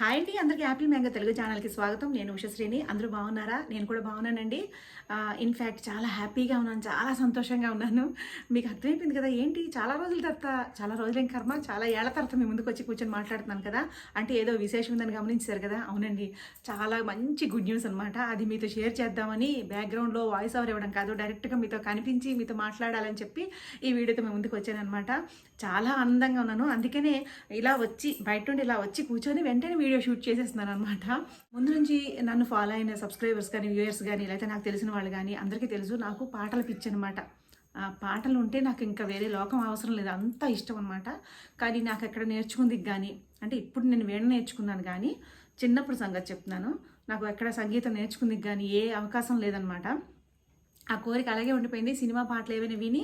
Hi అండి అందరికీ Apple mango Telugu ఛానల్కి స్వాగతం. నేను ఉషశ్రీని అందరూ బాగున్నారా? నేను కూడా బాగున్నానండి. ఇన్ఫ్యాక్ట్ చాలా హ్యాపీగా ఉన్నాను చాలా సంతోషంగా ఉన్నాను. మీకు అర్థమైపోయింది కదా ఏంటి? చాలా రోజుల తర్వాత చాలా రోజులేం కర్మ చాలా ఏళ్ళ తర్వాత మీ ముందుకు వచ్చి కూర్చొని మాట్లాడుతున్నాను కదా. అంటే ఏదో విశేషం ఉందని గమనించారు కదా? అవునండి. చాలా మంచి గుడ్ న్యూస్ అనమాట అది మీతో షేర్ చేద్దామని బ్యాక్గ్రౌండ్లో వాయిస్ ఓవర్ ఇవ్వడం కాదు డైరెక్ట్గా మీతో కనిపించి మీతో మాట్లాడాలని చెప్పి ఈ వీడియోతో మీ ముందుకు వచ్చాను అనమాట చాలా ఆనందంగా ఉన్నాను. అందుకనే ఇలా వచ్చి బయట నుండి ఇలా వచ్చి కూర్చొని వెంటనే వీడియో షూట్ చేసేస్తున్నాను అనమాట ముందు నుంచి నన్ను ఫాలో అయిన సబ్స్క్రైబర్స్ కానీ వ్యూయర్స్ కానీ లేకపోతే నాకు తెలిసిన వాళ్ళు కానీ అందరికీ తెలుసు నాకు పాటలు పిచ్చి అనమాట ఆ పాటలు ఉంటే నాకు ఇంకా వేరే లోకం అవసరం లేదు అంత ఇష్టం అనమాట కానీ నాకు ఎక్కడ నేర్చుకుంది కానీ అంటే ఇప్పుడు నేను వేణ నేర్చుకున్నాను కానీ చిన్నప్పుడు సంగతి చెప్తున్నాను. నాకు ఎక్కడ సంగీతం నేర్చుకుంది కానీ ఏ అవకాశం లేదనమాట ఆ కోరిక అలాగే ఉండిపోయింది సినిమా పాటలు ఏమైనా విని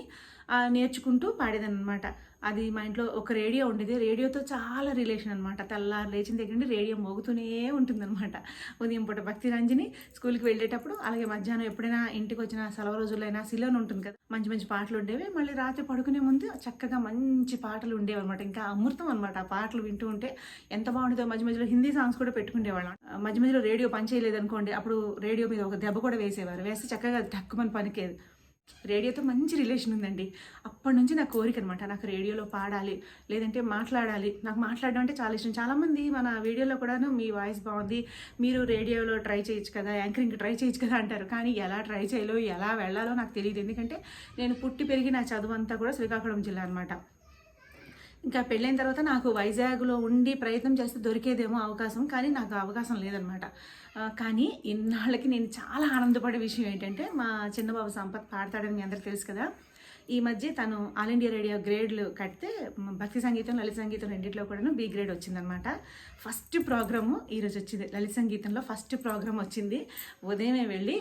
నేర్చుకుంటూ పాడేదనమాట అది మా ఇంట్లో ఒక రేడియో ఉండేది. రేడియోతో చాలా రిలేషన్ అనమాట తెల్లారు లేచిన దగ్గర నుండి రేడియో మోగుతూనే ఉంటుందన్నమాట. ఉదయం పూట భక్తి రంజని స్కూల్కి వెళ్ళేటప్పుడు అలాగే మధ్యాహ్నం ఎప్పుడైనా ఇంటికి వచ్చిన సెలవు రోజులైనా సిలోన్ ఉంటుంది కదా మంచి మంచి పాటలు ఉండేవి. మళ్ళీ రాత్రి పడుకునే ముందు చక్కగా మంచి పాటలు ఉండేవి అనమాట ఇంకా అమృతం అనమాట ఆ పాటలు వింటూ ఉంటే ఎంత బాగుంటుందో మధ్య మధ్యలో హిందీ సాంగ్స్ కూడా పెట్టుకునేవాళ్ళం మధ్య మధ్యలో రేడియో పనిచేయలేదు అనుకోండి అప్పుడు రేడియో మీద ఒక దెబ్బ కూడా వేసేవారు. వేస్తే చక్కగా టక్కుమని పనికేది. రేడియోతో మంచి రిలేషన్ ఉందండి. అప్పటి నుంచి నా కోరిక అనమాట నాకు రేడియోలో పాడాలి లేదంటే మాట్లాడాలి. నాకు మాట్లాడడం అంటే చాలా ఇష్టం. చాలామంది మన వీడియోలో కూడాను మీ వాయిస్ బాగుంది మీరు రేడియోలో ట్రై చేయొచ్చు కదా యాంకరింగ్ ట్రై చేయొచ్చు కదా అంటారు. కానీ ఎలా ట్రై చేయాలో ఎలా వెళ్ళాలో నాకు తెలియదు. ఎందుకంటే నేను పుట్టి పెరిగి నా చదువు అంతా కూడా శ్రీకాకుళం జిల్లా అనమాట ఇంకా పెళ్ళైన తర్వాత నాకు వైజాగ్లో ఉండి ప్రయత్నం చేస్తే దొరికేదేమో అవకాశం కానీ నాకు అవకాశం లేదనమాట. కానీ ఇన్నాళ్ళకి నేను చాలా ఆనందపడే విషయం ఏంటంటే మా చిన్నబాబు సంపత్ పాడతాడని మీ అందరికీ తెలుసు కదా. ఈ మధ్య తను ఆల్ ఇండియా రేడియో గ్రేడ్లు కడితే భక్తి సంగీతం లలిత సంగీతం రెండిట్లో కూడాను బి గ్రేడ్ వచ్చిందనమాట ఫస్ట్ ప్రోగ్రాము ఈరోజు వచ్చింది. లలిత సంగీతంలో ఫస్ట్ ప్రోగ్రామ్ వచ్చింది. ఉదయమే వెళ్ళి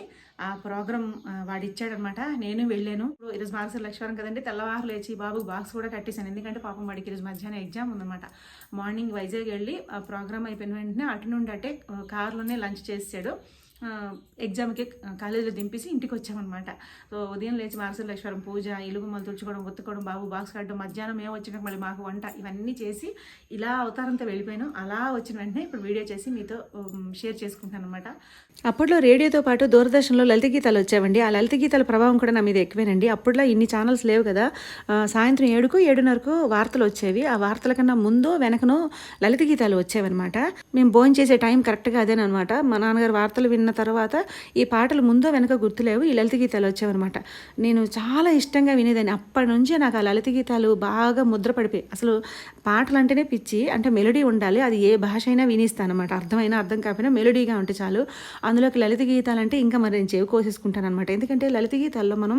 ఆ ప్రోగ్రామ్ వాడు ఇచ్చాడనమాట నేను వెళ్ళాను. ఇప్పుడు ఈరోజు మార్క్స్ లక్ష్మణం కదండి తెల్లవారు లేచి బాబు బాక్స్ కూడా కట్టేశాను. ఎందుకంటే పాపం వాడికి ఈరోజు మధ్యాహ్నం ఎగ్జామ్ ఉందన్నమాట. మార్నింగ్ వైజాగ్ వెళ్ళి ఆ ప్రోగ్రామ్ అయిపోయిన వెంటనే అటు నుండి అటే కారులోనే లంచ్ చేసాడు ఎగ్జామ్కి కాలేజీలో దింపేసి ఇంటికి వచ్చామన్నమాట. సో ఉదయం లేచి మార్గశిరేశ్వరం పూజ ఇలుగు మళ్ళీ తుడుచుకోవడం ఒత్తుకోవడం బాబు బాక్స్ కట్టడం మధ్యాహ్నం మేము వచ్చినాక మళ్ళీ మాకు వంట ఇవన్నీ చేసి ఇలా అవతారంతో వెళ్ళిపోయాను. అలా వచ్చిన వెంటనే ఇప్పుడు వీడియో చేసి మీతో షేర్ చేసుకుంటాను అనమాట అప్పట్లో రేడియోతో పాటు దూరదర్శన్లో లలిత గీతాలు వచ్చావండి. ఆ లలిత గీతాల ప్రభావం కూడా నా మీద ఎక్కువేనండి. అప్పట్లో ఇన్ని ఛానల్స్ లేవు కదా. సాయంత్రం ఏడుకు ఏడున్నరకు వార్తలు వచ్చేవి. ఆ వార్తల కన్నా ముందు వెనకనో లలిత గీతాలు వచ్చేవన్నమాట. మేము భోజనం చేసే టైం కరెక్ట్గా అదేనమాట మా నాన్నగారు వార్తలు విన్న తర్వాత ఈ పాటలు ముందో వెనక గుర్తులేవు ఈ లలిత గీతాలు వచ్చేవన్నమాట. నేను చాలా ఇష్టంగా వినేదాన్ని. అప్పటి నుంచే నాకు ఆ లలిత గీతాలు బాగా ముద్ర పడిపోయి అసలు పాటలు అంటేనే పిచ్చి అంటే మెలడీ ఉండాలి అది ఏ భాష అయినా వినిస్తాను అనమాట అర్థమైనా అర్థం కాకపోయినా మెలడీగా ఉంటే చాలు. అందులోకి లలిత గీతాలు అంటే ఇంకా మరి నేను చెవి కోసేసుకుంటాను అనమాట ఎందుకంటే లలిత గీతాల్లో మనం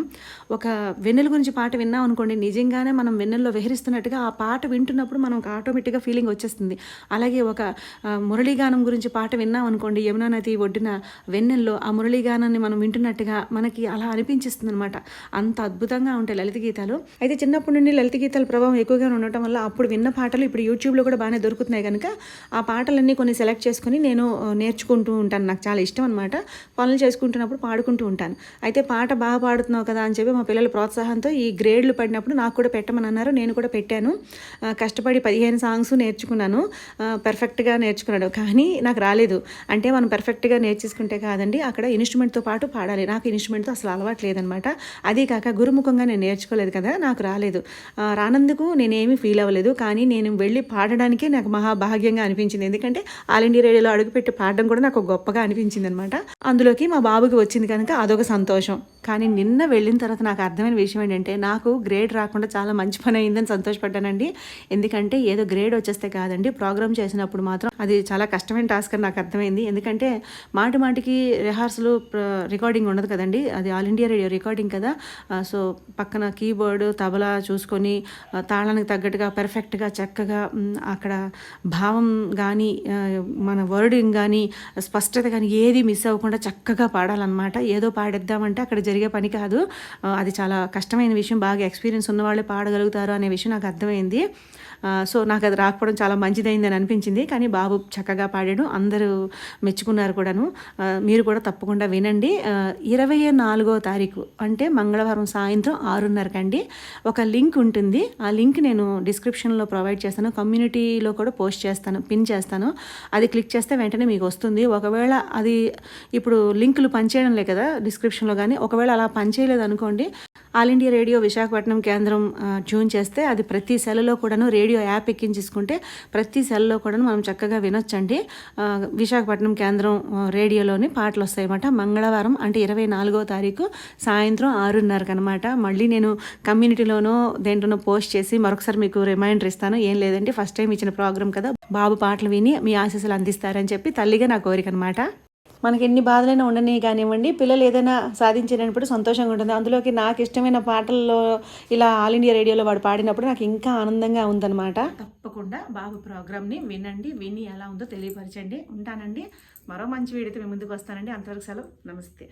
ఒక వెన్నెల గురించి పాట విన్నాం అనుకోండి నిజంగానే మనం వెన్నెల్లో విహరిస్తున్నట్టుగా ఆ పాట వింటున్నప్పుడు మనం ఆటోమేటిక్గా ఫీలింగ్ వచ్చేస్తుంది. అలాగే ఒక మురళీగానం గురించి పాట విన్నాం అనుకోండి యమునా నది ఒడ్డున వెన్నెల్లో ఆ మురళీగానాన్ని మనం వింటున్నట్టుగా మనకి అలా అనిపించిస్తుంది అనమాట అంత అద్భుతంగా ఉంటాయి లలిత గీతాలు. అయితే చిన్నప్పటి నుండి లలిత గీతాల ప్రభావం ఎక్కువగా ఉండటం వల్ల అప్పుడు విన్న పాటలు ఇప్పుడు యూట్యూబ్లో కూడా బాగానే దొరుకుతున్నాయి కనుక ఆ పాటలన్నీ కొన్ని సెలెక్ట్ చేసుకొని నేను నేర్చుకుంటూ ఉంటాను. నాకు చాలా ఇష్టం అనమాట పనులు చేసుకుంటున్నప్పుడు పాడుకుంటూ ఉంటాను. అయితే పాట బాగా పాడుతున్నావు కదా అని చెప్పి మా పిల్లల ప్రోత్సాహంతో ఈ గ్రేడ్లు పడినప్పుడు నాకు కూడా పెట్టమని అన్నారు. నేను కూడా పెట్టాను. కష్టపడి పదిహేను సాంగ్స్ నేర్చుకున్నాను. పర్ఫెక్ట్గా నేర్చుకున్నాడు. కానీ నాకు రాలేదు. అంటే మనం పర్ఫెక్ట్గా నేర్చేసుకుంటాం కాదండి అక్కడ ఇన్స్ట్రుమెంట్తో పాటు పాడాలి. నాకు ఇన్స్ట్రుమెంట్తో అసలు అలవాటు లేదనమాట. అదే కాక గురుముఖంగా నేను నేర్చుకోలేదు కదా నాకు రాలేదు. రానందుకు నేనేమీ ఫీల్ అవ్వలేదు. కానీ నేను వెళ్ళి పాడడానికే నాకు మహాభాగ్యంగా అనిపించింది. ఎందుకంటే ఆల్ ఇండియా రేడియోలో అడుగుపెట్టి పాడడం కూడా నాకు గొప్పగా అనిపించింది అనమాట అందులోకి మా బాబుకి వచ్చింది కనుక అదొక సంతోషం. కానీ నిన్న వెళ్ళిన తర్వాత నాకు అర్థమైన విషయం ఏంటంటే నాకు గ్రేడ్ రాకుండా చాలా మంచి పని అయిందని సంతోషపడ్డానండి. ఎందుకంటే ఏదో గ్రేడ్ వచ్చేస్తే కాదండి ప్రోగ్రామ్ చేసినప్పుడు మాత్రం అది చాలా కష్టమైన టాస్క్ అని నాకు అర్థమైంది. ఎందుకంటే మాట మాట మాటికి రిహార్సల్ రికార్డింగ్ ఉండదు కదండి. అది ఆల్ ఇండియా రేడియో రికార్డింగ్ కదా. సో పక్కన కీబోర్డ్ తబలా చూసుకొని తాళానికి తగ్గట్టుగా పర్ఫెక్ట్గా చక్కగా అక్కడ భావం కానీ మన వర్డింగ్ కానీ స్పష్టత కానీ ఏది మిస్ అవ్వకుండా చక్కగా పాడాలన్నమాట. ఏదో పాడేద్దామంటే అక్కడ జరిగే పని కాదు. అది చాలా కష్టమైన విషయం. బాగా ఎక్స్పీరియన్స్ ఉన్న వాళ్ళే పాడగలుగుతారు అనే విషయం నాకు అర్థమైంది. సో నాకు అది రాకపోవడం చాలా మంచిదైందని అనిపించింది. కానీ బాబు చక్కగా పాడాడు. అందరూ మెచ్చుకున్నారు కూడాను. మీరు కూడా తప్పకుండా వినండి. ఇరవై నాలుగో తారీఖు అంటే మంగళవారం సాయంత్రం ఆరున్నరకండి ఒక లింక్ ఉంటుంది. ఆ లింక్ నేను డిస్క్రిప్షన్లో ప్రొవైడ్ చేస్తాను. కమ్యూనిటీలో కూడా పోస్ట్ చేస్తాను పిన్ చేస్తాను. అది క్లిక్ చేస్తే వెంటనే మీకు వస్తుంది. ఒకవేళ అది ఇప్పుడు లింకులు పనిచేయడం లే కదా డిస్క్రిప్షన్లో కానీ. ఒకవేళ అలా పనిచేయలేదు అనుకోండి ఆల్ ఇండియా రేడియో విశాఖపట్నం కేంద్రం ట్యూన్ చేస్తే అది ప్రతి సెల్లో కూడాను రేడియో యాప్ ఎక్కించేసుకుంటే ప్రతి సెల్లో కూడాను మనం చక్కగా వినొచ్చండి. విశాఖపట్నం కేంద్రం రేడియోలోని పాటలు వస్తాయన్నమాట మంగళవారం అంటే ఇరవై నాలుగో తారీఖు సాయంత్రం ఆరున్నరకు అనమాట మళ్ళీ నేను కమ్యూనిటీలోనో దేంట్లోనో పోస్ట్ చేసి మరొకసారి మీకు రిమైండర్ ఇస్తాను. ఏం లేదంటే ఫస్ట్ టైం ఇచ్చిన ప్రోగ్రామ్ కదా. బాబు పాటలు విని మీ ఆశీస్సులు అందిస్తారని చెప్పి తల్లిగా నా కోరిక అనమాట మనకి ఎన్ని బాధలైనా ఉండని కానివ్వండి పిల్లలు ఏదైనా సాధించినప్పుడు సంతోషంగా ఉంటుంది. అందులోకి నాకు ఇష్టమైన పాటల్లో ఇలా ఆల్ ఇండియా రేడియోలో వాడు పాడినప్పుడు నాకు ఇంకా ఆనందంగా ఉందన్నమాట. తప్పకుండా బాబు ప్రోగ్రామ్ని వినండి విని ఎలా ఉందో తెలియపరచండి. ఉంటానండి. మరో మంచి వీడియోతో మేము ముందుకు వస్తానండి. అంతవరకు సెలవు. నమస్తే.